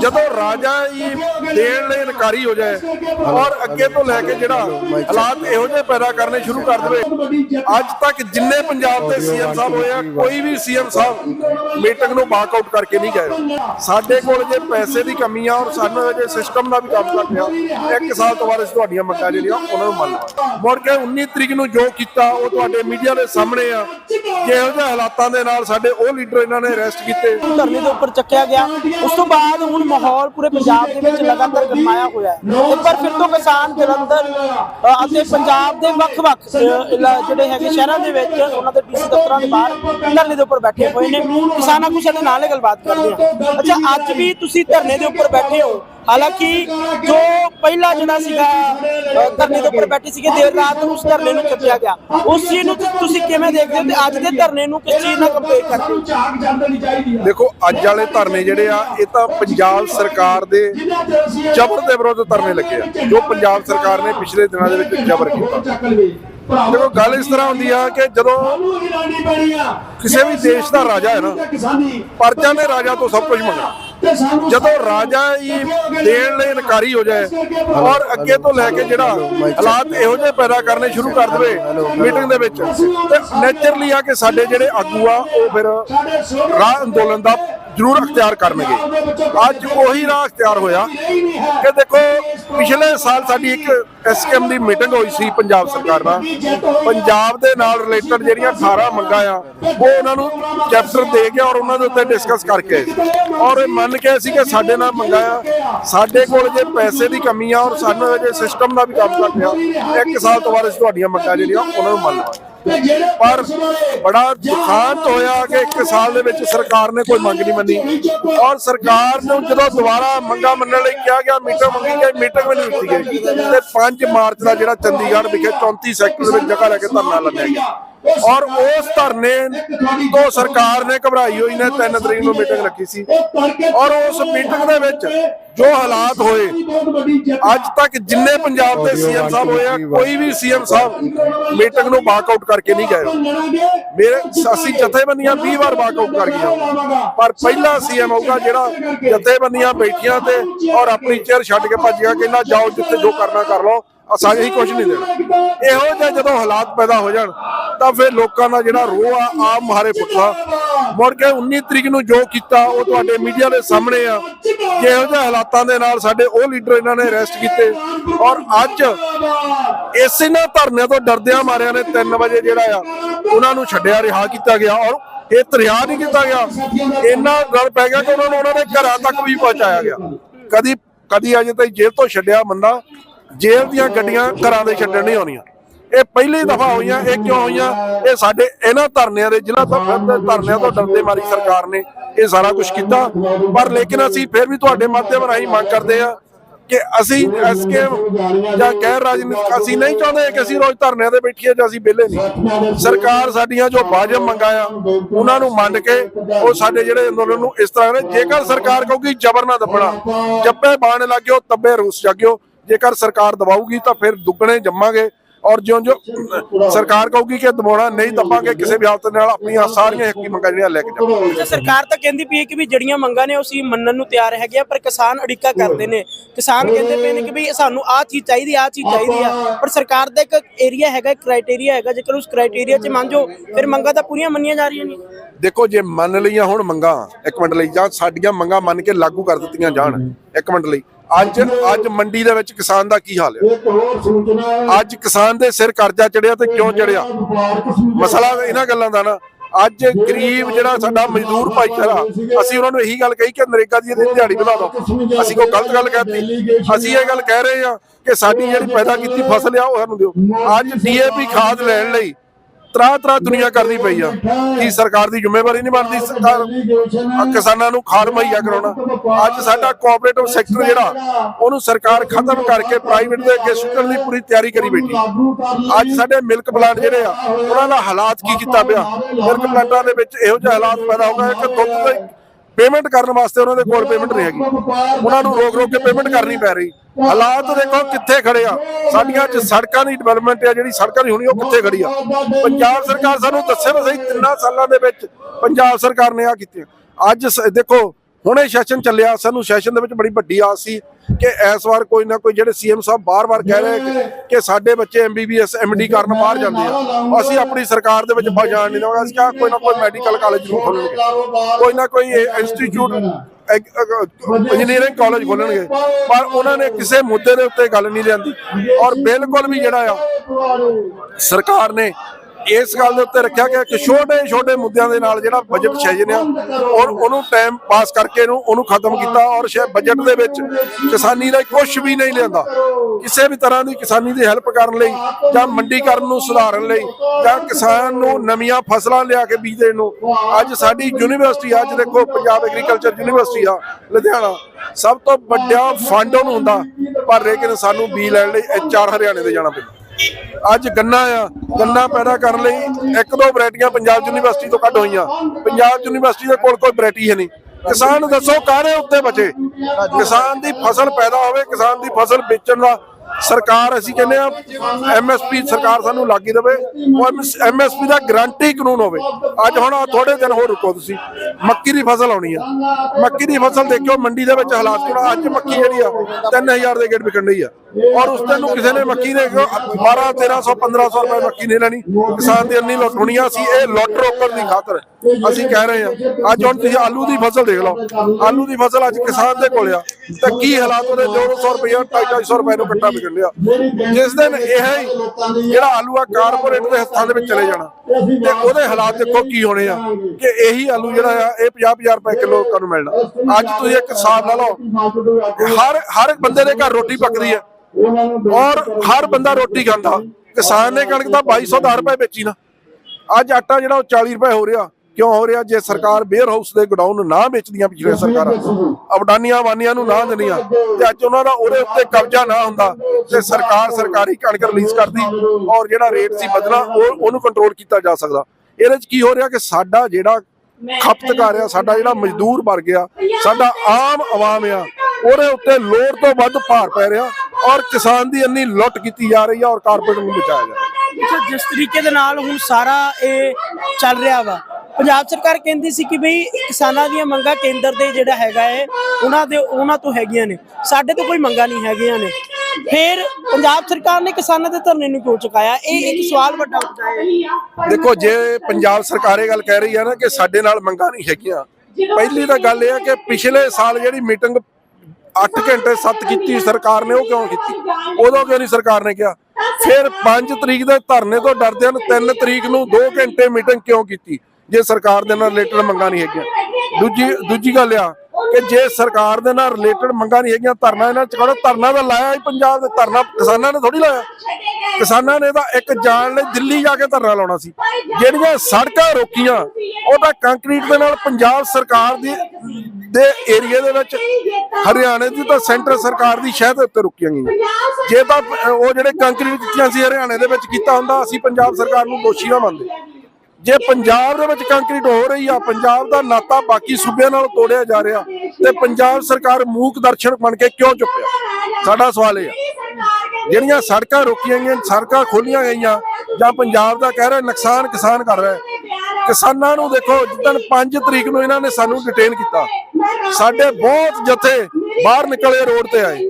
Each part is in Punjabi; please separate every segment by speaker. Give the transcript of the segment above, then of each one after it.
Speaker 1: ਜਦੋਂ ਰਾਜਾ ਹੀ ਦੇਣ ਲਈ ਇਨਕਾਰੀ ਹੋ ਜਾਏ ਔਰ ਅੱਗੇ ਤੋਂ ਲੈ ਕੇ ਜਿਹੜਾ ਹਾਲਾਤ ਇਹੋ ਜਿਹੇ ਪੈਦਾ ਕਰਨੇ ਸ਼ੁਰੂ ਕਰ ਦੇਵੇ। ਅੱਜ ਤੱਕ ਜਿੰਨੇ ਪੰਜਾਬ ਦੇ ਸੀਐਮ ਸਾਹਿਬ ਹੋਏ ਆ ਕੋਈ ਵੀ ਸੀਐਮ ਸਾਹਿਬ ਮੀਟਿੰਗ ਨੂੰ ਬਾਕ ਆਊਟ ਕਰਕੇ ਨਹੀਂ ਗਏ। ਸਾਡੇ ਕੋਲ ਜੇ ਪੈਸੇ ਦੀ ਕਮੀ ਆ ਔਰ ਸਾਨੂੰ ਜੇ ਸਿਸਟਮ ਦਾ ਵੀ ਕੰਮ ਕਰਦੇ ਆ ਇੱਕ ਸਾਲ ਤੋਂ ਬਾਅਦ ਅਸੀਂ ਤੁਹਾਡੀਆਂ ਮੰਗਾਂ ਜਿਹੜੀਆਂ ਉਹਨਾਂ ਨੂੰ ਮੰਨ ਲਵਾਂਗੇ ਮੁੜ ਕੇ 19 ਤਰੀਕ ਨੂੰ ਜੋ ਕੀਤਾ ਉਹ ਤੁਹਾਡੇ ਮੀਡੀਆ ਦੇ ਸਾਹਮਣੇ ਆ। ਜਿਹੋ ਜਿਹੇ ਹਾਲਾਤਾਂ ਦੇ ਨਾਲ ਸਾਡੇ ਉਹ ਲੀਡਰ ਇਹਨਾਂ ਨੇ ਅਰੈਸਟ ਕੀਤੇ।
Speaker 2: ਧਰਨੇ ਦੇ ਉੱਪਰ ਚੱਕਿਆ ਗਿਆ। ਉਸ ਤੋਂ ਬਾਅਦ ਹੁਣ ਮਾਹੌਲ ਪੂਰੇ ਪੰਜਾਬ ਦੇ ਵਿੱਚ ਲਗਾਤਾਰ ਗਰਮਾਇਆ ਹੋਇਆ ਹੈ ਇੱਕ ਵਾਰ ਫਿਰ ਤੋਂ ਕਿਸਾਨ ਜਲੰਧਰ ਅਤੇ ਪੰਜਾਬ ਦੇ ਵੱਖ-ਵੱਖ ਜਿਹੜੇ ਹੈਗੇ ਸ਼ਹਿਰਾਂ ਦੇ ਵਿੱਚ ਉਹਨਾਂ ਦੇ ਡੀਸੀ ਦਫ਼ਤਰਾਂ ਦੇ ਬਾਹਰ ਧਰਨੇ ਦੇ ਉੱਪਰ ਬੈਠੇ ਹੋਏ ਨੇ ਕਿਸਾਨਾਂ ਕੁਛ ਦੇ ਨਾਲ ਗੱਲਬਾਤ ਕਰਦੇ ਆ ਅੱਛਾ ਅੱਜ ਵੀ ਤੁਸੀਂ ਧਰਨੇ ਦੇ ਉੱਪਰ ਬੈਠੇ ਹੋ ਹਾਲਾਂਕਿ ਜੋ ਪਹਿਲਾ ਜਿਹੜਾ ਸੀਗਾ ਧਰਨੇ ਦੇ ਉੱਪਰ ਬੈਠੇ ਸੀਗੇ, ਦੇਰ ਰਾਤ ਉਸ ਧਰਨੇ ਨੂੰ ਚੱਕਿਆ ਗਿਆ। ਉਸ ਚੀਜ਼ ਨੂੰ ਤੁਸੀਂ ਕਿਵੇਂ ਦੇਖਦੇ ਹੋ ਤੇ ਅੱਜ ਦੇ ਧਰਨੇ ਨੂੰ ਕਿਸ ਚੀਜ਼ ਨਾਲ ਕੰਪੇਅਰ ਕਰਦੇ
Speaker 1: ਦੇਖੋ, ਅੱਜ ਵਾਲੇ ਧਰਨੇ ਜਿਹੜੇ ਆ, ਇਹ ਤਾਂ ਪੰਜਾਬ ਸਰਕਾਰ ਦੇ ਜ਼ਬਰ ਦੇ ਵਿਰੁੱਧ ਧਰਨੇ ਲੱਗੇ ਆ, ਜੋ ਪੰਜਾਬ ਸਰਕਾਰ ਨੇ ਪਿਛਲੇ ਦਿਨਾਂ ਦੇ ਵਿੱਚ ਜ਼ਬਰ ਕੀਤਾ। ਦੇਖੋ, ਗੱਲ ਇਸ ਤਰ੍ਹਾਂ ਹੁੰਦੀ ਆ ਕਿ ਜਦੋਂ ਕਿਸੇ ਵੀ ਦੇਸ਼ ਦਾ ਰਾਜਾ ਹੈ ਨਾ
Speaker 3: ਕਿਸਾਨੀ
Speaker 1: ਪਰਜਾ ਨੇ ਰਾਜਾ ਤੋਂ ਸਭ ਕੁਝ ਮੰਗਣਾ। ਜਦੋਂ ਰਾਜਾ ਹੀ ਦੇਣ ਲਈ ਇਨਕਾਰੀ ਹੋ ਜਾਏ ਔਰ ਅੱਗੇ ਤੋਂ ਲੈ ਕੇ ਜਿਹੜਾ ਹਾਲਾਤ ਇਹੋ ਜਿਹੇ ਪੈਦਾ ਕਰਨੇ ਸ਼ੁਰੂ ਕਰ ਦੇਵੇ ਮੀਟਿੰਗ ਦੇ ਵਿੱਚ। ਤੇ ਨੇਚਰਲੀ ਆ ਕਿ ਸਾਡੇ ਜਿਹੜੇ ਆਗੂ ਆ ਉਹ ਫਿਰ ਰਾਹ ਅੰਦੋਲਨ ਦਾ ਜ਼ਰੂਰ ਅਖਤਿਆਰ ਕਰਨਗੇ। ਅੱਜ ਉਹੀ ਰਾਹ ਅਖਤਿਆਰ ਹੋਇਆ ਕਿ ਦੇਖੋ, ਪਿਛਲੇ ਸਾਲ ਸਾਡੀ ਇੱਕ ਐਸਕੇਐਮ ਦੀ ਮੀਟਿੰਗ ਹੋਈ ਸੀ ਪੰਜਾਬ ਸਰਕਾਰ ਨਾਲ। ਪੰਜਾਬ ਦੇ ਨਾਲ ਰਿਲੇਟਡ ਜਿਹੜੀਆਂ 18 ਮੰਗਾਂ ਆ, ਉਹ ਉਹਨਾਂ ਨੂੰ ਚੈਪਟਰ ਦੇ ਕੇ ਔਰ ਉਹਨਾਂ ਦੇ ਉੱਤੇ ਡਿਸਕਸ ਕਰਕੇ। ਔਰ ਇਹ ਮੰਨ ਕੇ ਸੀ ਕਿ ਸਾਡੇ ਨਾਲ ਮੰਗਾਂ ਆ। ਸਾਡੇ ਕੋਲ ਜੇ ਪੈਸੇ ਦੀ ਕਮੀ ਆ ਔਰ ਸਾਨੂੰ ਜੇ ਸਿਸਟਮ ਦਾ ਵੀ ਕੰਮ ਕਰ ਆ, ਇੱਕ ਸਾਲ ਤੋਂ ਬਾਅਦ ਅਸੀਂ ਤੁਹਾਡੀਆਂ ਮੰਗਾਂ ਜਿਹੜੀਆਂ, ਉਹਨਾਂ ਨੂੰ ਮੰਨ ਲਵਾਂਗੇ। ਪਰ ਬੜਾ ਦੁਖਾਂਤ ਹੋਇਆ ਕਿ ਇੱਕ ਸਾਲ ਦੇ ਵਿੱਚ ਸਰਕਾਰ ਨੇ ਕੋਈ ਮੰਗ ਨਹੀਂ ਮੰਨੀ। ਔਰ ਸਰਕਾਰ ਨੂੰ ਜਦੋਂ ਦੁਬਾਰਾ ਮੰਗਾ ਮੰਨਣ ਲਈ ਕਿਹਾ ਗਿਆ ਮੀਟਿੰਗ ਮੰਗੀ ਗਈ ਮੀਟਿੰਗ ਵੀ ਨਹੀਂ ਦਿੱਤੀ ਗਈ। ਤੇ 5 ਮਾਰਚ ਦਾ ਜਿਹੜਾ ਚੰਡੀਗੜ੍ਹ ਵਿਖੇ 34 ਸੈਕਟਰ ਦੇ ਵਿੱਚ ਜਗ੍ਹਾ ਲੈ ਕੇ ਧਰਨਾ ਲੱਗਿਆ ਗਿਆ। ਔਰ ਉਸ ਧਰਨੇ ਤੋਂ ਸਰਕਾਰ ਨੇ ਘਬਰਾਈ ਹੋਈ ਨੇ 3 ਤਰੀਕ ਨੂੰ ਮੀਟਿੰਗ ਰੱਖੀ ਸੀ। ਔਰ ਉਸ ਮੀਟਿੰਗ ਦੇ ਵਿੱਚ ਜੋ ਹਾਲਾਤ ਹੋਏ ਅੱਜ ਤੱਕ ਜਿੰਨੇ ਪੰਜਾਬ ਦੇ ਸੀਐਮ ਸਾਹਿਬ ਹੋਏ ਆ ਕੋਈ ਵੀ ਸੀਐਮ ਸਾਹਿਬ ਮੀਟਿੰਗ ਨੂੰ ਬਾਕ ਆਊਟ ਕਰਕੇ ਨਹੀਂ ਗਏ। ਮੇਰੇ ਅਸੀਂ ਜਥੇਬੰਦੀਆਂ 20 ਵਾਰ ਵਾਕ ਆਊਟ ਕਰ ਗਈਆਂ। ਪਰ ਪਹਿਲਾ ਸੀਐਮ ਆਊਗਾ ਜਿਹੜਾ ਜਥੇਬੰਦੀਆਂ ਬੈਠੀਆਂ ਤੇ ਔਰ ਆਪਣੀ ਚੇਅਰ ਛੱਡ ਕੇ ਭੱਜ ਗਿਆ ਕਿ ਨਾ ਜਾਓ ਜਿੱਥੇ ਜੋ ਕਰਨਾ ਕਰ ਲਓ। ਅਸਾਂ ਹੀ ਕੁਝ ਨਹੀਂ ਦੇਣਾ। ਇਹੋ ਜਿਹਾ ਜਦੋਂ ਹਾਲਾਤ ਪੈਦਾ ਹੋ ਜਾਣ, ਤਾਂ ਫਿਰ ਲੋਕਾਂ ਦਾ ਜਿਹੜਾ ਰੋਹ ਆ ਆਮ ਮਾਰੇ ਪੁੱਟਦਾ ਮੁੜ ਕੇ 19 ਤਰੀਕ ਨੂੰ ਜੋ ਕੀਤਾ, ਉਹ ਤੁਹਾਡੇ ਮੀਡੀਆ ਦੇ ਸਾਹਮਣੇ ਆ। ਜਿਹੋ ਜਿਹੇ ਹਾਲਾਤਾਂ ਦੇ ਨਾਲ ਸਾਡੇ ਉਹ ਲੀਡਰ ਇਹਨਾਂ ਨੇ ਅਰੈਸਟ ਕੀਤੇ। ਔਰ ਅੱਜ ਇਸੇ ਨਾਲ ਧਰਨਿਆਂ ਤੋਂ ਡਰਦਿਆਂ ਮਾਰਿਆਂ ਨੇ 3 ਵਜੇ ਜਿਹੜਾ ਆ, ਉਹਨਾਂ ਨੂੰ ਛੱਡਿਆ, ਰਿਹਾ ਕੀਤਾ ਗਿਆ। ਔਰ ਇਹ ਤਰਿਆ ਨਹੀਂ ਕੀਤਾ ਗਿਆ। ਇੰਨਾ ਗੱਲ ਪੈ ਗਿਆ ਕਿ ਉਹਨਾਂ ਨੂੰ ਉਹਨਾਂ ਦੇ ਘਰਾਂ ਤੱਕ ਵੀ ਪਹੁੰਚਾਇਆ ਗਿਆ। ਕਦੀ ਕਦੀ ਅਜੇ ਤਾਈਂ ਜੇਲ੍ਹ ਤੋਂ ਛੱਡਿਆ ਬੰਦਾ। ਜੇਲ੍ਹ ਦੀਆਂ ਗੱਡੀਆਂ ਘਰਾਂ ਦੇ ਛੱਡਣ ਨਹੀਂ ਆਉਣੀਆਂ। ਇਹ ਪਹਿਲੀ ਦਫਾ ਹੋਈਆਂ, ਇਹ ਕਿਉਂ ਹੋਈਆਂ? ਇਹ ਸਾਡੇ ਇਹਨਾਂ ਧਰਨਿਆਂ ਦੇ ਜ਼ਿਲ੍ਹਾ ਤੋਂ ਧਰਨਿਆਂ ਤੋਂ ਡਰਦੇ ਮਾਰੀ ਸਰਕਾਰ ਨੇ ਇਹ ਸਾਰਾ ਕੁਝ ਕੀਤਾ। ਪਰ ਲੇਕਿਨ ਅਸੀਂ ਫਿਰ ਵੀ ਤੁਹਾਡੇ ਮਾਧਿਅਮ ਰਾਹੀਂ ਮੰਗ ਕਰਦੇ ਆ ਕਿ ਅਸੀਂ ਐਸਕੇ ਜਾਂ ਗੈਰ ਰਾਜਨੀਤਿਕ, ਅਸੀਂ ਨਹੀਂ ਚਾਹੁੰਦੇ ਕਿ ਅਸੀਂ ਰੋਜ਼ ਧਰਨਿਆਂ ਤੇ ਬੈਠੀਏ ਜਾਂ ਅਸੀਂ ਵਿਹਲੇ ਨਹੀਂ। ਸਰਕਾਰ ਸਾਡੀਆਂ ਜੋ ਵਾਜਬ ਮੰਗਾਂ ਉਹਨਾਂ ਨੂੰ ਮੰਨ ਕੇ ਉਹ ਸਾਡੇ ਜਿਹੜੇ ਅੰਦੋਲਨ ਨੂੰ ਇਸ ਤਰ੍ਹਾਂ ਨੇ ਜੇਕਰ ਸਰਕਾਰ ਕਹੂਗੀ ਜ਼ਬਰ ਨਾ ਦੱਬਣਾ, ਜੱਪੇ ਬਾਣ ਲੱਗਿਓ, ਤੱਬੇ ਰੂਸ ਜਾਗਿਓ ਜੇਕਰ ਸਰਕਾਰ ਦਬਾਊਗੀ ਤਾਂ ਫਿਰ ਦੁੱਗਣੇ ਜੰਮਾਂਗੇ। ਔਰ ਜਿਉਂ ਜੋ ਸਰਕਾਰ ਕਹੂਗੀ ਕਿ ਦਬਾਉਣਾ ਨਹੀਂ ਦੱਬਾਂਗੇ ਕਿਸੇ ਵੀ ਹਾਲਤ ਨਾਲ ਆਪਣੀਆਂ ਸਾਰੀਆਂ ਹੱਕੀ ਮੰਗਾਂ ਜਿਹੜੀਆਂ ਲੈ ਕੇ ਜਾਵਾਂਗੇ।
Speaker 2: ਸਰਕਾਰ ਤਾਂ ਕਹਿੰਦੀ ਪਈ ਹੈ ਕਿ ਵੀ ਜਿਹੜੀਆਂ ਮੰਗਾਂ ਨੇ ਉਹ ਅਸੀਂ ਮੰਨਣ ਨੂੰ ਤਿਆਰ ਹੈਗੇ ਆ ਪਰ ਕਿਸਾਨ ਅੜਿੱਕਾ ਕਰਦੇ ਨੇ। ਕਿਸਾਨ ਕਹਿੰਦੇ ਪਏ ਨੇ ਕਿ ਵੀ ਸਾਨੂੰ ਆਹ ਚੀਜ਼ ਚਾਹੀਦੀ ਆਹ ਚੀਜ਼ ਚਾਹੀਦੀ ਆ। ਪਰ ਸਰਕਾਰ ਦਾ ਇੱਕ ਏਰੀਆ ਹੈਗਾ ਕ੍ਰਾਈਟੇਰੀਆ ਹੈਗਾ ਜੇਕਰ ਉਸ ਕ੍ਰਾਈਟੇਰੀਆ 'ਚ ਮੰਨ ਜਾਓ ਫਿਰ ਮੰਗਾਂ ਤਾਂ ਪੂਰੀਆਂ ਮੰਨੀਆਂ ਜਾ ਰਹੀਆਂ ਨੇ।
Speaker 1: ਦੇਖੋ ਜੇ ਮੰਨ ਲਈਆਂ ਹੁਣ ਮੰਗਾਂ ਇੱਕ ਮਿੰਟ ਲਈ ਜਾਂ ਸਾਡੀਆਂ ਮੰਗਾਂ ਮੰਨ ਕੇ ਲਾਗੂ ਕਰ ਦਿੱਤੀਆਂ ਜਾਣ ਇੱਕ ਮਿੰਟ ਲਈ। ਅੱਜ ਅੱਜ ਮੰਡੀ ਦੇ ਵਿੱਚ ਕਿਸਾਨ ਦਾ ਕੀ ਹਾਲ ਹੈ? ਅੱਜ ਕਿਸਾਨ ਦੇ ਸਿਰ ਕਰਜ਼ਾ ਚੜਿਆ ਤੇ ਕਿਉਂ ਚੜਿਆ? ਮਸਲਾ ਇਹਨਾਂ ਗੱਲਾਂ ਦਾ ਨਾ। ਅੱਜ ਗਰੀਬ ਜਿਹੜਾ ਸਾਡਾ ਮਜ਼ਦੂਰ ਭਾਈਚਾਰਾ ਅਸੀਂ ਉਹਨਾਂ ਨੂੰ ਇਹੀ ਗੱਲ ਕਹੀ ਕਿ ਨਰੇਗਾ ਦੀ ਇਹਦੀ ਦਿਹਾੜੀ ਵਧਾ ਦਿਓ। ਅਸੀਂ ਕੋਈ ਗਲਤ ਗੱਲ ਕਹਿਤੀ। ਅਸੀਂ ਇਹ ਗੱਲ ਕਹਿ ਰਹੇ ਹਾਂ ਕਿ ਸਾਡੀ ਜਿਹੜੀ ਪੈਦਾ ਕੀਤੀ ਫਸਲ ਆ ਉਹ ਸਾਨੂੰ ਦਿਓ। ਅੱਜ ਡੀਏਪੀ ਖਾਦ ਲੈਣ ਲਈ ਤਰਾ ਤਰਾ ਦੁਨੀਆ ਕਰਨੀ ਪਈ ਆ। ਕੀ ਸਰਕਾਰ ਦੀ ਜ਼ਿੰਮੇਵਾਰੀ ਨਹੀਂ ਬਣਦੀ? ਸਰਕਾਰ ਕਿਸਾਨਾਂ ਨੂੰ ਖਾਦ ਮੁਹੱਈਆ ਕਰਾਉਣਾ। ਅੱਜ ਸਾਡਾ ਕੋਆਪਰੇਟਿਵ ਸੈਕਟਰ ਜਿਹੜਾ, ਉਹਨੂੰ ਸਰਕਾਰ ਖਤਮ ਕਰਕੇ ਪ੍ਰਾਈਵੇਟ ਦੇ ਅੱਗੇ ਸੁੱਟਣ ਦੀ ਪੂਰੀ ਤਿਆਰੀ ਕਰੀ ਬੈਠੀ। ਅੱਜ ਸਾਡੇ ਮਿਲਕ ਪਲਾਂਟ ਜਿਹੜੇ ਆ, ਉਹਨਾਂ ਦਾ ਹਾਲਾਤ ਕੀ ਕੀਤਾ ਪਿਆ? ਮਿਲਕ ਪਲਾਂਟਾਂ ਦੇ ਵਿੱਚ ਇਹੋ ਜਿਹੇ ਹਾਲਾਤ ਪੈਦਾ ਹੋ ਗਏ ਕਿ ਦੁੱਧ ਦੇ ਪੇਮੈਂਟ ਕਰਨ ਵਾਸਤੇ ਉਹਨਾਂ ਦੇ ਕੋਲ ਪੇਮੈਂਟ ਨਹੀਂ ਹੈਗੀ। ਉਹਨਾਂ ਨੂੰ ਰੋਕ ਰੋਕ ਕੇ ਪੇਮੈਂਟ ਕਰਨੀ ਪੈ ਰਹੀ। ਹਾਲਾਤ ਦੇਖੋ ਕਿੱਥੇ ਖੜੇ ਆ। ਸਾਡੀਆਂ ਚ ਸੜਕਾਂ ਦੀ ਡਿਵੈਲਪਮੈਂਟ ਆ ਜਿਹੜੀ ਸੜਕਾਂ ਦੀ ਹੋਣੀ ਉਹ ਕਿੱਥੇ ਖੜੀ ਆ। ਪੰਜਾਬ ਸਰਕਾਰ ਸਾਨੂੰ ਦੱਸੇ ਨਾ ਸਹੀ ਤਿੰਨਾਂ ਸਾਲਾਂ ਦੇ ਵਿੱਚ ਪੰਜਾਬ ਸਰਕਾਰ ਨੇ ਆ ਕੀਤੇ ਅੱਜ ਦੇਖੋ ਹੁਣੇ ਸੈਸ਼ਨ ਚੱਲਿਆ ਸਾਨੂੰ ਸੈਸ਼ਨ ਦੇ ਵਿੱਚ ਬੜੀ ਵੱਡੀ ਆਸ ਸੀ ਕਿ ਇਸ ਵਾਰ ਕੋਈ ਨਾ ਕੋਈ ਜਿਹੜੇ ਸੀਐਮ ਸਾਹਿਬ ਬਾਰ-ਬਾਰ ਕਹਿ ਰਹੇ ਕਿ- ਸਾਡੇ ਬੱਚੇ ਐਮਬੀਬੀਐਸ ਐਮਡੀ ਕਰਨ ਬਾਹਰ ਜਾਂਦੇ ਆ। ਅਸੀਂ ਆਪਣੀ ਸਰਕਾਰ ਦੇ ਵਿੱਚ ਜਾਣ ਨਹੀਂ ਦੇਵਾਂਗੇ। ਅਸੀਂ ਕਿਹਾ ਕੋਈ ਨਾ ਕੋਈ ਮੈਡੀਕਲ ਕਾਲਜ ਜ਼ਰੂਰ ਖੋਲਣਗੇ ਕੋਈ ਨਾ ਕੋਈ ਇੰਸਟੀਚਿਊਟ ਇੰਜੀਨੀਅਰਿੰਗ ਕਾਲਜ ਖੋਲਣਗੇ ਪਰ ਉਹਨਾਂ ਨੇ ਕਿਸੇ ਮੁੱਦੇ ਦੇ ਉੱਤੇ ਗੱਲ ਨਹੀਂ ਲਿਆਂਦੀ। ਔਰ ਬਿਲਕੁਲ ਵੀ ਜਿਹੜਾ ਆ ਸਰਕਾਰ ਨੇ ਇਸ ਗੱਲ ਦੇ ਉੱਤੇ ਰੱਖਿਆ ਗਿਆ ਕਿ ਛੋਟੇ ਛੋਟੇ ਮੁੱਦਿਆਂ ਦੇ ਨਾਲ ਜਿਹੜਾ ਬਜਟ ਛੇਜਨੇ ਆ ਔਰ ਉਹਨੂੰ ਟਾਈਮ ਪਾਸ ਕਰਕੇ ਨੂੰ ਉਹਨੂੰ ਖਤਮ ਕੀਤਾ ਔਰ ਸ਼ਾਇਦ ਬਜਟ ਦੇ ਵਿੱਚ ਕਿਸਾਨੀ ਲਈ ਕੁਝ ਵੀ ਨਹੀਂ ਲਿਆਂਦਾ। ਕਿਸੇ ਵੀ ਤਰ੍ਹਾਂ ਦੀ ਕਿਸਾਨੀ ਦੀ ਹੈਲਪ ਕਰਨ ਲਈ ਜਾਂ ਮੰਡੀਕਰਨ ਨੂੰ ਸੁਧਾਰਨ ਲਈ ਜਾਂ ਕਿਸਾਨ ਨੂੰ ਨਵੀਆਂ ਫਸਲਾਂ ਲਿਆ ਕੇ ਬੀਜ ਦੇਣ ਨੂੰ, ਅੱਜ ਸਾਡੀ ਯੂਨੀਵਰਸਿਟੀ, ਅੱਜ ਦੇਖੋ ਪੰਜਾਬ ਐਗਰੀਕਲਚਰ ਯੂਨੀਵਰਸਿਟੀ ਆ, ਲੁਧਿਆਣਾ, ਸਭ ਤੋਂ ਵੱਡਾ ਫੰਡ ਉਹਨੂੰ ਹੁੰਦਾ, ਪਰ ਲੇਕਿਨ ਸਾਨੂੰ ਬੀ ਲੈਣ ਲਈ ਚਾਰ ਹਰਿਆਣੇ ਦੇ ਜਾਣਾ ਪੈਂਦਾ। ਅੱਜ ਗੰਨਾ ਆ, ਗੰਨਾ ਪੈਦਾ ਕਰਨ ਲਈ ਇੱਕ ਦੋ ਵੈਰਾਈਟੀਆਂ ਪੰਜਾਬ ਯੂਨੀਵਰਸਿਟੀ ਤੋਂ ਕੱਢ ਹੋਈਆਂ। ਪੰਜਾਬ ਯੂਨੀਵਰਸਿਟੀ ਦੇ ਕੋਲ ਕੋਈ ਵੈਰਾਈਟੀ ਹੈ ਨਹੀਂ। ਕਿਸਾਨ ਦੱਸੋ ਕਾਹਦੇ ਉੱਤੇ ਬਚੇ? ਕਿਸਾਨ ਦੀ ਫਸਲ ਪੈਦਾ ਹੋਵੇ, ਕਿਸਾਨ ਦੀ ਫਸਲ ਵੇਚਣ ਦਾ ਸਰਕਾਰ ਅਸੀਂ ਕਹਿੰਦੇ ਆ ਐਮਐਸਪੀ ਸਰਕਾਰ ਸਾਨੂੰ ਲਾਗੀ ਦੇਵੇ ਉਹ ਐਮਐਸਪੀ ਦਾ ਗਰੰਟੀ ਕਾਨੂੰਨ ਹੋਵੇ। ਅੱਜ ਹੁਣ ਥੋੜੇ ਦਿਨ ਹੋਰ ਰੁਕੋ ਤੁਸੀਂ। ਮੱਕੀ ਦੀ ਫਸਲ ਆਉਣੀ ਆ। ਮੱਕੀ ਦੀ ਫਸਲ ਦੇਖਿਓ, ਮੰਡੀ ਦੇ ਵਿੱਚ ਹਾਲਾਤ ਕਿਹੜਾ ਅੱਜ ਮੱਕੀ ਜਿਹੜੀ ਆ 3000 ਦੇ ਗੇਟ ਵਿਕਣ ਡਈ ਆ। ਔਰ ਉਸ ਦਿਨ ਨੂੰ ਕਿਸੇ ਨੇ ਮੱਕੀ ਦੇ 12 1300 1500 ਰੁਪਏ ਮੱਕੀ ਨਹੀਂ ਲੈਣੀ। ਕਿਸਾਨ ਦੀ ਇੰਨੀ ਲੁੱਟ ਹੋਣੀ ਆ, ਅਸੀਂ ਇਹ ਲੁੱਟ ਰੋਕਣ ਦੀ ਖਾਤਰ ਅਸੀਂ ਕਹਿ ਰਹੇ ਹਾਂ। ਅੱਜ ਹੁਣ ਤੁਸੀਂ ਆਲੂ ਦੀ ਫਸਲ ਦੇਖ ਲਓ। ਆਲੂ ਦੀ ਫਸਲ ਅੱਜ ਕਿਸਾਨ ਦੇ ਕੋਲ ਆ। ਤਾਂ ਕੀ ਹਾਲਾਤ ਉਹਦੇ? 200 ਰੁਪਏ 250 ਰੁਪਏ ਨੂੰ ਕੱਟਾ ਵਿਕਣ ਲਿਆ ਜਿਸ ਦਿਨ ਇਹ ਹੀ ਜਿਹੜਾ ਆਲੂ ਆ ਕਾਰਪੋਰੇਟ ਦੇ ਹੱਥਾਂ ਦੇ ਵਿੱਚ ਚਲੇ ਜਾਣਾ। ਤੇ ਉਹਦੇ ਹਾਲਾਤ ਦੇਖੋ ਕੀ ਹੋਣੇ ਆ। ਕਿ ਇਹੀ ਆਲੂ ਜਿਹੜਾ ਆ, ਇਹ 50 50 ਰੁਪਏ ਕਿਲੋ ਲੋਕਾਂ ਨੂੰ ਮਿਲਣਾ। ਅੱਜ ਤੁਸੀਂ ਇੱਕ ਹਿਸਾਬ ਲਾ ਲਓ। ਹਰ ਹਰ ਬੰਦੇ ਦੇ ਘਰ ਰੋਟੀ ਪੱਕਦੀ ਹੈ। ਔਰ ਹਰ ਬੰਦਾ ਰੋਟੀ ਖਾਂਦਾ। ਕਿਸਾਨ ਨੇ ਕਣਕ ਦਾ 2210 ਰੁਪਏ ਵੇਚੀ ਨਾ। ਅੱਜ ਆਟਾ ਜਿਹੜਾ ਉਹ 40 ਰੁਪਏ ਹੋ ਰਿਹਾ। ਕਿਉਂ ਹੋ ਰਿਹਾ? ਜੇ ਸਰਕਾਰ ਵੇਅਰ ਹਾਊਸ ਦੇ ਗਡਾਊਨ ਨਾ ਵੇਚਦੀਆਂ ਪਿਛਲੇ ਸਰਕਾਰਾਂ। ਅਬਡਾਨੀਆਂ ਵਾਨੀਆਂ ਨੂੰ ਨਾ ਦਿੰਦੀਆਂ। ਤੇ ਅੱਜ ਉਹਨਾਂ ਦਾ ਉਹਦੇ ਉੱਤੇ ਕਬਜ਼ਾ ਨਾ ਹੁੰਦਾ। ਤੇ ਸਰਕਾਰ ਸਰਕਾਰੀ ਕਣਕ ਰਿਲੀਜ਼ ਕਰਦੀ ਔਰ ਜਿਹੜਾ ਰੇਟ ਸੀ ਬਦਲਾ ਉਹ ਉਹਨੂੰ ਕੰਟਰੋਲ ਕੀਤਾ ਜਾ ਸਕਦਾ। ਇਹਦੇ ਚ ਕੀ ਹੋ ਰਿਹਾ ਕਿ ਸਾਡਾ ਜਿਹੜਾ ਖਪਤਕਾਰ ਆ ਸਾਡਾ ਜਿਹੜਾ ਮਜ਼ਦੂਰ ਵਰਗ ਆ ਸਾਡਾ ਆਮ ਆਵਾਮ ਆ। ਉਹਦੇ ਉੱਤੇ ਲੋੜ ਤੋਂ ਵੱਧ ਭਾਰ ਪੈ ਰਿਹਾ। ਔਰ ਕਿਸਾਨ ਦੀ ਇੰਨੀ ਲੁੱਟ ਕੀਤੀ ਜਾ ਰਹੀ ਆ ਔਰ ਕਾਰਪੋਰੇਟ ਨੂੰ ਬਚਾਇਆ ਜਾ ਰਿਹਾ।
Speaker 2: ਜਿਸ ਤਰੀਕੇ ਦੇ ਨਾਲ ਹੁਣ ਸਾਰਾ ਇਹ ਚੱਲ ਰਿਹਾ ਵਾ ਪੰਜਾਬ ਸਰਕਾਰ ਕਹਿੰਦੀ ਸੀ ਕਿ ਬਈ ਕਿਸਾਨਾਂ ਦੀਆਂ ਮੰਗਾਂ ਕੇਂਦਰ ਦੇ ਜਿਹੜਾ ਹੈਗਾ ਹੈ ਉਹਨਾਂ ਦੇ ਉਹਨਾਂ ਤੋਂ ਹੈਗੀਆਂ ਨੇ। ਸਾਡੇ ਤੋਂ ਕੋਈ ਮੰਗਾਂ ਨਹੀਂ ਹੈਗੀਆਂ ਨੇ। ਫਿਰ ਪੰਜਾਬ ਸਰਕਾਰ ਨੇ ਕਿਸਾਨਾਂ ਦੇ ਧਰਨੇ ਨੂੰ ਕਿਉਂ ਚੁਕਾਇਆ? ਇਹ ਇੱਕ ਸਵਾਲ ਵੱਡਾ ਉੱਠਦਾ ਹੈ।
Speaker 1: ਦੇਖੋ ਜੇ ਪੰਜਾਬ ਸਰਕਾਰ ਇਹ ਗੱਲ ਕਹਿ ਰਹੀ ਹੈ ਨਾ ਕਿ ਸਾਡੇ ਨਾਲ ਮੰਗਾਂ ਨਹੀਂ ਹੈਗੀਆਂ ਪਹਿਲੀ ਤਾਂ ਗੱਲ ਇਹ ਹੈ ਕਿ ਪਿਛਲੇ ਸਾਲ ਜਿਹੜੀ ਮੀਟਿੰਗ 8 ਘੰਟੇ 7 ਕੀਤੀ ਸਰਕਾਰ ਨੇ, ਉਹ ਕਿਉਂ ਕੀਤੀ? ਉਦੋਂ ਕਿਉਂ ਨਹੀਂ ਸਰਕਾਰ ਨੇ ਕਿਹਾ? ਫਿਰ 5 ਤਰੀਕ ਦੇ ਧਰਨੇ ਤੋਂ ਡਰਦੇ ਹਨ 3 ਤਰੀਕ ਨੂੰ 2 ਘੰਟੇ ਮੀਟਿੰਗ ਕਿਉਂ ਕੀਤੀ? ਜੇ ਸਰਕਾਰ ਦੇ ਨਾਲ ਰਿਲੇਟਡ ਮੰਗਾਂ ਨਹੀਂ ਹੈਗੀਆਂ। ਦੂਜੀ ਦੂਜੀ ਗੱਲ ਆ ਕਿ ਜੇ ਸਰਕਾਰ ਦੇ ਨਾਲ ਰਿਲੇਟਡ ਮੰਗਾਂ ਨਹੀਂ ਹੈਗੀਆਂ, ਧਰਨਾ ਇਹਨਾਂ ਚ ਧਰਨਾ ਤਾਂ ਲਾਇਆ ਹੀ ਪੰਜਾਬ ਦੇ ਧਰਨਾ ਕਿਸਾਨਾਂ ਨੇ ਥੋੜੀ ਲਾਇਆ। ਕਿਸਾਨਾਂ ਨੇ ਤਾਂ ਇੱਕ ਜਾਣ ਲਈ ਦਿੱਲੀ ਜਾ ਕੇ ਧਰਨਾ ਲਾਉਣਾ ਸੀ। ਜਿਹੜੀਆਂ ਸੜਕਾਂ ਰੋਕੀਆਂ, ਉਹ ਤਾਂ ਕੰਕਰੀਟ ਦੇ ਨਾਲ ਪੰਜਾਬ ਸਰਕਾਰ ਦੀ ਦੇ ਏਰੀਆ ਦੇ ਵਿੱਚ ਹਰਿਆਣੇ ਦੀ ਤਾਂ ਸੈਂਟਰ ਸਰਕਾਰ ਦੀ ਸ਼ਹਿ ਦੇ ਉੱਤੇ ਰੁਕੀਆਂ ਗਈਆਂ। ਜੇ ਤਾਂ ਉਹ ਜਿਹੜੇ ਕੰਕਰੀਟ ਦਿੱਤੀਆਂ ਸੀ ਹਰਿਆਣੇ ਦੇ ਵਿੱਚ ਕੀਤਾ ਹੁੰਦਾ, ਅਸੀਂ ਪੰਜਾਬ ਸਰਕਾਰ ਨੂੰ ਦੋਸ਼ੀ ਨਾ ਮੰਨਦੇ। ਜੇ ਪੰਜਾਬ ਦੇ ਵਿੱਚ ਕੰਕਰੀਟ ਹੋ ਰਹੀ ਆ, ਪੰਜਾਬ ਦਾ ਨਾਤਾ ਬਾਕੀ ਸੂਬਿਆਂ ਨਾਲ ਤੋੜਿਆ ਜਾ ਰਿਹਾ ਤੇ ਪੰਜਾਬ ਸਰਕਾਰ ਮੂਕ ਦਰਸ਼ਨ ਬਣ ਕੇ ਕਿਉਂ ਚੁੱਪਿਆ ਸਾਡਾ ਸਵਾਲ ਇਹ ਆ, ਜਿਹੜੀਆਂ ਸੜਕਾਂ ਰੋਕੀਆਂ ਗਈਆਂ, ਸੜਕਾਂ ਖੋਲੀਆਂ ਗਈਆਂ ਜਾਂ ਪੰਜਾਬ ਦਾ ਕਹਿ ਰਿਹਾ ਨੁਕਸਾਨ ਕਿਸਾਨ ਕਰ ਰਿਹਾ ਕਿਸਾਨਾਂ ਨੂੰ ਦੇਖੋ, ਜਿੱਦਣ 5 ਤਰੀਕ ਨੂੰ ਇਹਨਾਂ ਨੇ ਸਾਨੂੰ ਡਿਟੇਨ ਕੀਤਾ, ਸਾਡੇ ਬਹੁਤ ਜਥੇ ਬਾਹਰ ਨਿਕਲੇ ਰੋਡ ਤੇ ਆਏ।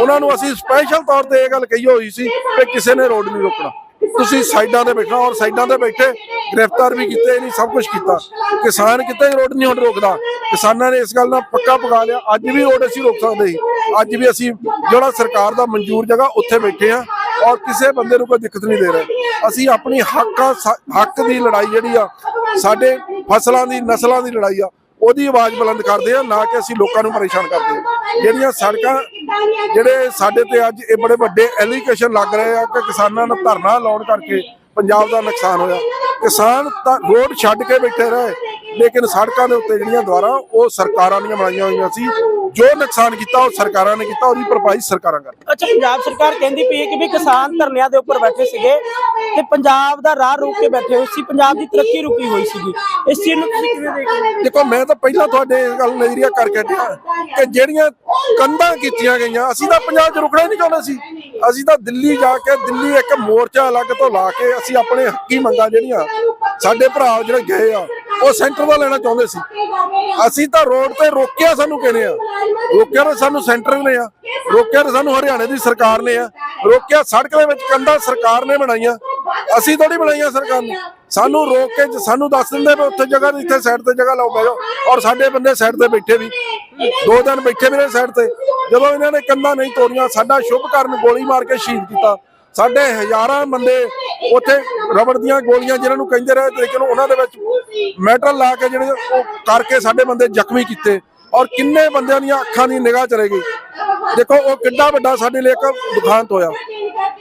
Speaker 1: ਉਹਨਾਂ ਨੂੰ ਅਸੀਂ ਸਪੈਸ਼ਲ ਤੌਰ ਤੇ ਇਹ ਗੱਲ ਕਹੀ ਹੋਈ ਸੀ ਕਿ ਕਿਸੇ ਨੇ ਰੋਡ ਨਹੀਂ ਰੋਕਣਾ। ਤੁਸੀਂ ਸਾਈਡਾਂ ਤੇ ਬੈਠਣਾ ਔਰ ਸਾਈਡਾਂ ਤੇ ਬੈਠੇ, ਗ੍ਰਿਫਤਾਰ ਵੀ ਕੀਤੇ ਨਹੀਂ ਸਭ ਕੁਝ ਕੀਤਾ। ਕਿਸਾਨ ਕਿਤੇ ਰੋਡ ਨਹੀਂ ਹੁਣ ਰੋਕਦਾ। ਕਿਸਾਨਾਂ ਨੇ ਇਸ ਗੱਲ ਨਾਲ ਪੱਕਾ ਪਕਾ ਲਿਆ। ਅੱਜ ਵੀ ਰੋਡ ਅਸੀਂ ਰੋਕ ਸਕਦੇ ਸੀ। ਅੱਜ ਵੀ ਅਸੀਂ ਜਿਹੜਾ ਸਰਕਾਰ ਦਾ ਮਨਜ਼ੂਰ ਜਗ੍ਹਾ ਉੱਥੇ ਬੈਠੇ ਆ ਔਰ ਕਿਸੇ ਬੰਦੇ ਨੂੰ ਕੋਈ ਦਿੱਕਤ ਨਹੀਂ ਦੇ ਰਹੇ। ਅਸੀਂ ਆਪਣੀ ਹੱਕਾਂ ਹੱਕ ਦੀ ਲੜਾਈ ਜਿਹੜੀ ਆ ਸਾਡੇ ਫਸਲਾਂ ਦੀ ਨਸਲਾਂ ਦੀ ਲੜਾਈ ਆ ਉਹਦੀ ਆਵਾਜ਼ ਬੁਲੰਦ ਕਰਦੇ ਆ ਨਾ ਕਿ ਅਸੀਂ ਲੋਕਾਂ ਨੂੰ ਪਰੇਸ਼ਾਨ ਕਰਦੇ ਆ। ਜਿਹੜੀਆਂ ਸੜਕਾਂ ਜਿਹੜੇ ਸਾਡੇ ਤੇ ਅੱਜ ਇਹ ਬੜੇ ਵੱਡੇ ਐਲੀਗੇਸ਼ਨ ਲੱਗ ਰਹੇ ਆ ਕਿ ਕਿਸਾਨਾਂ ਨੂੰ ਧਰਨਾ ਲਾਉਣ ਕਰਕੇ ਪੰਜਾਬ ਦਾ ਨੁਕਸਾਨ ਹੋਇਆ। ਕਿਸਾਨ ਤਾਂ ਰੋਡ ਛੱਡ ਕੇ ਬੈਠੇ ਰਹੇ ਲੇਕਿਨ ਸੜਕਾਂ ਦੇ ਉੱਤੇ ਜਿਹੜੀਆਂ ਦੁਆਰਾ ਉਹ ਸਰਕਾਰਾਂ ਦੀਆਂ ਬਣਾਈਆਂ ਹੋਈਆਂ ਸੀ। ਜੋ ਨੁਕਸਾਨ ਕੀਤਾ ਉਹ ਸਰਕਾਰਾਂ ਨੇ ਕੀਤਾ ਉਹਦੀ ਭਰਪਾਈ ਸਰਕਾਰਾਂ ਕਰ
Speaker 2: ਅੱਛਾ ਪੰਜਾਬ ਸਰਕਾਰ ਕਹਿੰਦੀ ਪਈ ਹੈ ਕਿ ਵੀ ਕਿਸਾਨ ਧਰਨਿਆਂ ਦੇ ਉੱਪਰ ਬੈਠੇ ਸੀਗੇ ਤੇ ਪੰਜਾਬ ਦਾ ਰਾਹ ਰੋਕ ਕੇ ਬੈਠੇ ਹੋਏ ਸੀ ਪੰਜਾਬ ਦੀ ਤਰੱਕੀ ਰੁਕੀ ਹੋਈ ਸੀਗੀ। ਇਸ ਚੀਜ਼ ਨੂੰ ਤੁਸੀਂ ਕਿਵੇਂ ਦੇਖਦੇ
Speaker 1: ਦੇਖੋ ਮੈਂ ਤਾਂ ਪਹਿਲਾਂ ਤੁਹਾਡੇ ਇਸ ਗੱਲ ਨਜ਼ਰੀਆ ਕਰਕੇ ਕਿ ਜਿਹੜੀਆਂ ਕੰਧਾਂ ਕੀਤੀਆਂ ਗਈਆਂ ਅਸੀਂ ਤਾਂ ਪੰਜਾਬ 'ਚ ਰੁਕਣਾ ਹੀ ਨਹੀਂ ਚਾਹੁੰਦੇ ਸੀ। ਅਸੀਂ ਤਾਂ ਦਿੱਲੀ ਜਾ ਕੇ, ਦਿੱਲੀ ਇੱਕ ਮੋਰਚਾ ਅਲੱਗ ਤੋਂ ਲਾ ਕੇ ਅਸੀਂ ਆਪਣੇ ਹੱਕੀ ਮੰਗਾਂ ਜਿਹੜੀਆਂ ਸਾਡੇ ਭਰਾ ਜਿਹੜੇ ਗਏ ਆ ਉਹ ਸੈਂਟਰ ਦਾ ਲੈਣਾ ਚਾਹੁੰਦੇ ਸੀ। ਅਸੀਂ ਤਾਂ ਰੋਡ ਤੇ ਰੋਕਿਆ ਸਾਨੂੰ ਕਿਹਨੇ ਆ? ਰੋਕਿਆ ਤਾਂ ਸਾਨੂੰ ਸੈਂਟਰ ਨੇ ਆ। ਰੋਕਿਆ ਤਾਂ ਸਾਨੂੰ ਹਰਿਆਣੇ ਦੀ ਸਰਕਾਰ ਨੇ ਆ। ਰੋਕਿਆ ਸੜਕ ਦੇ ਵਿੱਚ ਕੰਧਾਂ ਸਰਕਾਰ ਨੇ ਬਣਾਈਆਂ। ਅਸੀਂ ਥੋੜੀ ਬਣਾਈਆਂ ਸਰਕਾਰ ਨੇ। ਸਾਨੂੰ ਰੋਕ ਕੇ ਸਾਨੂੰ ਦੱਸ ਦਿੰਦੇ ਵੀ ਉੱਥੇ ਜਗ੍ਹਾ ਤੇ ਇੱਥੇ ਸਾਈਡ ਤੇ ਜਗ੍ਹਾ ਲਾਓ, ਬਹਿ ਜਾਓ। ਔਰ ਸਾਡੇ ਬੰਦੇ ਸਾਈਡ ਤੇ ਬੈਠੇ ਵੀ। ਦੋ ਦਿਨ ਬੈਠੇ ਵੀ ਨੇ ਸਾਈਡ ਤੇ। ਜਦੋਂ ਇਹਨਾਂ ਨੇ ਕੰਧਾਂ ਨਹੀਂ ਤੋੜੀਆਂ, ਸਾਡਾ ਸ਼ੁਭ ਕਰਨ ਗੋਲੀ ਮਾਰ ਕੇ ਸ਼ਹੀਦ ਕੀਤਾ। ਸਾਡੇ ਹਜ਼ਾਰਾਂ ਬੰਦੇ ਉੱਥੇ ਰਬੜ ਦੀਆਂ ਗੋਲੀਆਂ ਜਿਹਨਾਂ ਨੂੰ ਕਹਿੰਦੇ ਰਹੇ ਲੇਕਿਨ ਉਹਨਾਂ ਦੇ ਵਿੱਚ ਮੈਟਲ ਲਾ ਕੇ ਜਿਹੜੇ ਉਹ ਕਰਕੇ ਸਾਡੇ ਬੰਦੇ ਜ਼ਖਮੀ ਕੀਤੇ ਔਰ ਕਿੰਨੇ ਬੰਦਿਆਂ ਦੀਆਂ ਅੱਖਾਂ ਦੀ ਨਿਗਾਹ ਚਲੇ ਗਈ। ਦੇਖੋ, ਉਹ ਕਿੰਨਾ ਵੱਡਾ ਸਾਡੇ ਲਈ ਇੱਕ ਦੁਖਾਂਤ ਹੋਇਆ।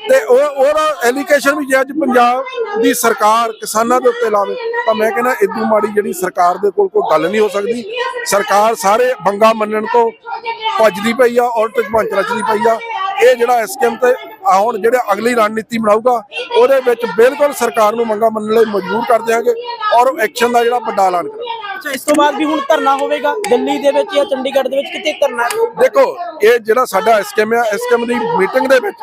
Speaker 1: ਤੇ ਉਹ, ਉਹਦਾ ਐਲੀਕੇਸ਼ਨ ਵੀ ਜੇ ਅੱਜ ਪੰਜਾਬ ਦੀ ਸਰਕਾਰ ਕਿਸਾਨਾਂ ਦੇ ਉੱਤੇ ਲਾਵੇ, ਤਾਂ ਮੈਂ ਕਹਿੰਦਾ ਇਦੋਂ ਮਾੜੀ ਜਿਹੜੀ ਸਰਕਾਰ ਦੇ ਕੋਲ ਕੋਈ ਗੱਲ ਨਹੀਂ ਹੋ ਸਕਦੀ। ਸਰਕਾਰ ਸਾਰੇ ਬੰਗਾ ਮੰਨਣ ਤੋਂ ਭੱਜਦੀ ਪਈ ਆ, ਔਰ ਟਿਕਮੰਚ ਰਚਦੀ ਪਈ ਆ। ਇਹ ਜਿਹੜਾ ਐਸਕੇਐਮ ਤੇ ਆ ਹੁਣ ਜਿਹੜੇ ਅਗਲੀ ਰਣਨੀਤੀ ਬਣਾਊਗਾ ਉਹਦੇ ਵਿੱਚ ਬਿਲਕੁਲ ਸਰਕਾਰ ਨੂੰ ਮੰਗਾ ਮੰਨਣ ਲਈ ਮਜਬੂਰ ਕਰ ਦਿਆਂਗੇ ਔਰ ਐਕਸ਼ਨ ਦਾ ਜਿਹੜਾ ਵੱਡਾ ਐਲਾਨ ਕਰਾਂਗੇ
Speaker 2: ਅੱਛਾ ਇਸ ਤੋਂ ਬਾਅਦ ਵੀ ਹੁਣ ਧਰਨਾ ਹੋਵੇਗਾ ਦਿੱਲੀ ਦੇ ਵਿੱਚ ਜਾਂ ਚੰਡੀਗੜ੍ਹ ਦੇ ਵਿੱਚ ਕਿਤੇ ਧਰਨਾ ਹੈ?
Speaker 1: ਦੇਖੋ ਇਹ ਜਿਹੜਾ ਸਾਡਾ ਐਸਕੇਐਮ ਆ ਐਸਕੇਐਮ ਦੀ ਮੀਟਿੰਗ ਦੇ ਵਿੱਚ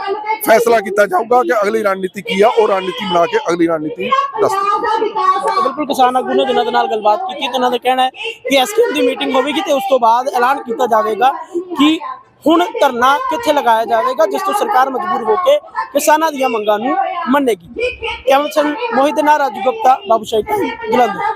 Speaker 1: ਫੈਸਲਾ ਕੀਤਾ ਜਾਊਗਾ ਕਿ ਅਗਲੀ ਰਣਨੀਤੀ ਕੀ ਆ ਉਹ ਰਣਨੀਤੀ ਬਣਾ ਕੇ ਅਗਲੀ ਰਣਨੀਤੀ ਦੱਸ
Speaker 2: ਬਿਲਕੁਲ ਕਿਸਾਨ ਆਗੂ ਨੇ ਜਿਨ੍ਹਾਂ ਦੇ ਨਾਲ ਗੱਲਬਾਤ ਕੀਤੀ ਤੇ ਉਹਨਾਂ ਦਾ ਕਹਿਣਾ ਹੈ ਕਿ ਐਸਕੇਐਮ ਦੀ ਮੀਟਿੰਗ ਹੋਵੇਗੀ ਤੇ ਉਸ ਤੋਂ ਬਾਅਦ ਐਲਾਨ ਕੀਤਾ ਜਾਵੇਗਾ ਕਿ ਹੁਣ ਧਰਨਾ ਕਿੱਥੇ ਲਗਾਇਆ ਜਾਵੇਗਾ, ਜਿਸ ਤੋਂ ਸਰਕਾਰ ਮਜਬੂਰ ਹੋ ਕੇ ਕਿਸਾਨਾਂ ਦੀਆਂ ਮੰਗਾਂ ਨੂੰ ਮੰਨੇਗੀ। ਕੈਮਲ ਸਿੰਘ ਮੋਹਿਤ ਨਾਲ ਰਾਜੂ ਗੁਪਤਾ, ਬਾਬੂ ਸ਼ਾਹੀ ਜਲੰਧਰ।